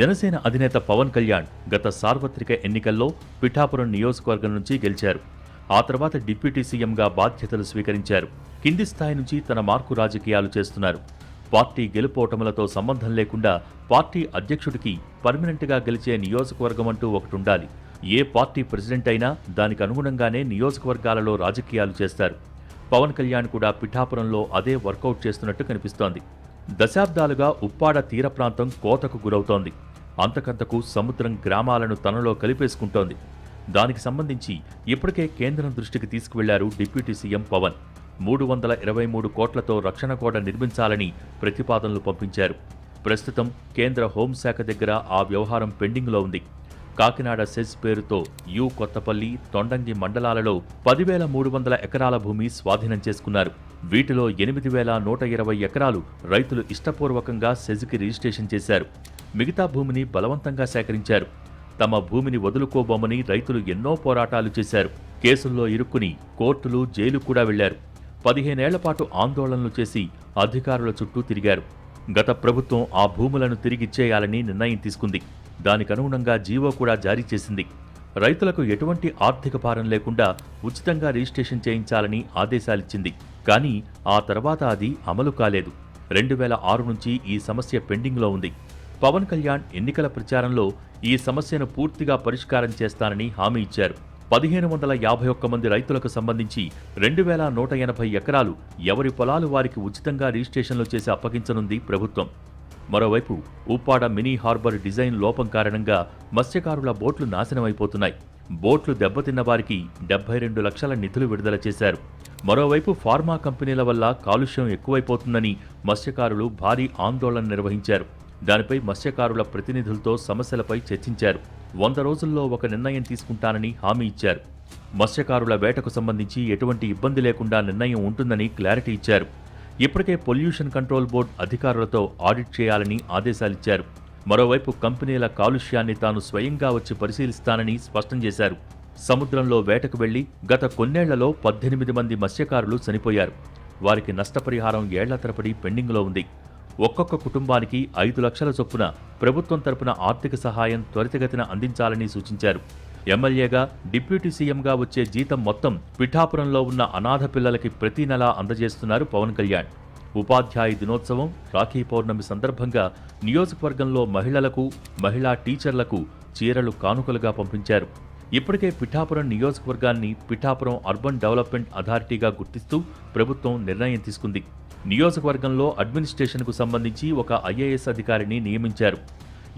జనసేన అధినేత పవన్ కళ్యాణ్ గత సార్వత్రిక ఎన్నికల్లో పిఠాపురం నియోజకవర్గం నుంచి గెలిచారు. ఆ తర్వాత డిప్యూటీ సీఎంగా బాధ్యతలు స్వీకరించారు. కింది స్థాయి నుంచి తన మార్కు రాజకీయాలు చేస్తున్నారు. పార్టీ గెలుపోటములతో సంబంధం లేకుండా పార్టీ అధ్యక్షుడికి పర్మనెంట్గా గెలిచే నియోజకవర్గం అంటూ ఒకటి ఉండాలి ఏ పార్టీ ప్రెసిడెంట్ అయినా దానికి అనుగుణంగానే నియోజకవర్గాలలో రాజకీయాలు చేస్తారు. పవన్ కళ్యాణ్ కూడా పిఠాపురంలో అదే వర్కౌట్ చేస్తున్నట్టు కనిపిస్తోంది. దశాబ్దాలుగా ఉప్పాడ తీర ప్రాంతం కోతకు గురవుతోంది. అంతకంతకు సముద్రం గ్రామాలను తనలో కలిపేసుకుంటోంది. దానికి సంబంధించి ఇప్పటికే కేంద్రం దృష్టికి తీసుకువెళ్ళారు డిప్యూటీ సీఎం పవన్. మూడు వందల ఇరవై మూడు కోట్లతో రక్షణ గోడ నిర్మించాలని ప్రతిపాదనలు పంపించారు. ప్రస్తుతం కేంద్ర హోంశాఖ దగ్గర ఆ వ్యవహారం పెండింగ్లో ఉంది. కాకినాడ సెజ్ పేరుతో యు కొత్తపల్లి తొండంగి మండలాలలో పదివేల మూడు వందల ఎకరాల భూమి స్వాధీనం చేసుకున్నారు. వీటిలో ఎనిమిది వేల నూట ఇరవై ఎకరాలు రైతులు ఇష్టపూర్వకంగా సెజ్కి రిజిస్ట్రేషన్ చేశారు. మిగతా భూమిని బలవంతంగా సేకరించారు. తమ భూమిని వదులుకోబోమని రైతులు ఎన్నో పోరాటాలు చేశారు. కేసుల్లో ఇరుక్కుని కోర్టులు జైలు కూడా వెళ్ళారు. పదిహేనేళ్ళ పాటు ఆందోళనలు చేసి అధికారుల చుట్టూ తిరిగారు. గత ప్రభుత్వం ఆ భూములను తిరిగిచ్చేయాలని నిర్ణయం తీసుకుంది. దానికనుగుణంగా జీవో కూడా జారీ చేసింది. రైతులకు ఎటువంటి ఆర్థిక భారం లేకుండా ఉచితంగా రిజిస్ట్రేషన్ చేయించాలని ఆదేశాలిచ్చింది. కానీ ఆ తర్వాత అది అమలు కాలేదు. రెండు వేల ఆరు నుంచి ఈ సమస్య పెండింగ్లో ఉంది. పవన్ కళ్యాణ్ ఎన్నికల ప్రచారంలో ఈ సమస్యను పూర్తిగా పరిష్కారం చేస్తానని హామీ ఇచ్చారు. పదిహేను వందల యాభై ఒక్క మంది రైతులకు సంబంధించి రెండు వేల నూట ఎనభై ఎకరాలు ఎవరి పొలాలు వారికి ఉచితంగా రిజిస్ట్రేషన్లు చేసి అప్పగించనుంది ప్రభుత్వం. మరోవైపు ఉప్పాడ మినీ హార్బర్ డిజైన్ లోపం కారణంగా మత్స్యకారుల బోట్లు నాశనమైపోతున్నాయి. బోట్లు దెబ్బతిన్న వారికి డెబ్బై రెండు లక్షల నిధులు విడుదల చేశారు. మరోవైపు ఫార్మా కంపెనీల వల్ల కాలుష్యం ఎక్కువైపోతుందని మత్స్యకారులు భారీ ఆందోళన నిర్వహించారు. దానిపై మత్స్యకారుల ప్రతినిధులతో సమస్యలపై చర్చించారు. వంద రోజుల్లో ఒక నిర్ణయం తీసుకుంటానని హామీ ఇచ్చారు. మత్స్యకారుల వేటకు సంబంధించి ఎటువంటి ఇబ్బంది లేకుండా నిర్ణయం ఉంటుందని క్లారిటీ ఇచ్చారు. ఇప్పటికే పొల్యూషన్ కంట్రోల్ బోర్డు అధికారులతో ఆడిట్ చేయాలని ఆదేశాలిచ్చారు. మరోవైపు కంపెనీల కాలుష్యాన్ని తాను స్వయంగా వచ్చి పరిశీలిస్తానని స్పష్టం చేశారు. సముద్రంలో వేటకు వెళ్ళి గత కొన్నేళ్ళలో పద్దెనిమిది మంది మత్స్యకారులు చనిపోయారు. వారికి నష్టపరిహారం ఏళ్ళ తరబడి పెండింగ్లో ఉంది. ఒక్కొక్క కుటుంబానికి ఐదు లక్షల చొప్పున ప్రభుత్వం తరపున ఆర్థిక సహాయం త్వరితగతిన అందించాలని సూచించారు. ఎమ్మెల్యేగా డిప్యూటీ సీఎంగా వచ్చే జీతం మొత్తం పిఠాపురంలో ఉన్న అనాథ పిల్లలకి ప్రతి నెలా అందజేస్తున్నారు పవన్ కళ్యాణ్. ఉపాధ్యాయ దినోత్సవం రాఖీ పౌర్ణమి సందర్భంగా నియోజకవర్గంలో మహిళలకు మహిళా టీచర్లకు చీరలు కానుకలుగా పంపించారు. ఇప్పటికే పిఠాపురం నియోజకవర్గాన్ని పిఠాపురం అర్బన్ డెవలప్మెంట్ అథారిటీగా గుర్తిస్తూ ప్రభుత్వం నిర్ణయం తీసుకుంది. నియోజకవర్గంలో అడ్మినిస్ట్రేషన్కు సంబంధించి ఒక ఐఏఎస్ అధికారిని నియమించారు.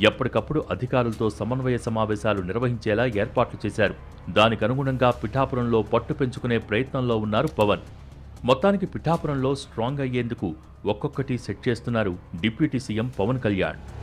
ఎప్పటికప్పుడు అధికారులతో సమన్వయ సమావేశాలు నిర్వహించేలా ఏర్పాట్లు చేశారు. దానికి అనుగుణంగా పిఠాపురంలో పట్టు పెంచుకునే ప్రయత్నంలో ఉన్నారు పవన్. మొత్తానికి పిఠాపురంలో స్ట్రాంగ్ అయ్యేందుకు ఒక్కొక్కటి సెట్ చేస్తున్నారు డిప్యూటీ సీఎం పవన్ కళ్యాణ్.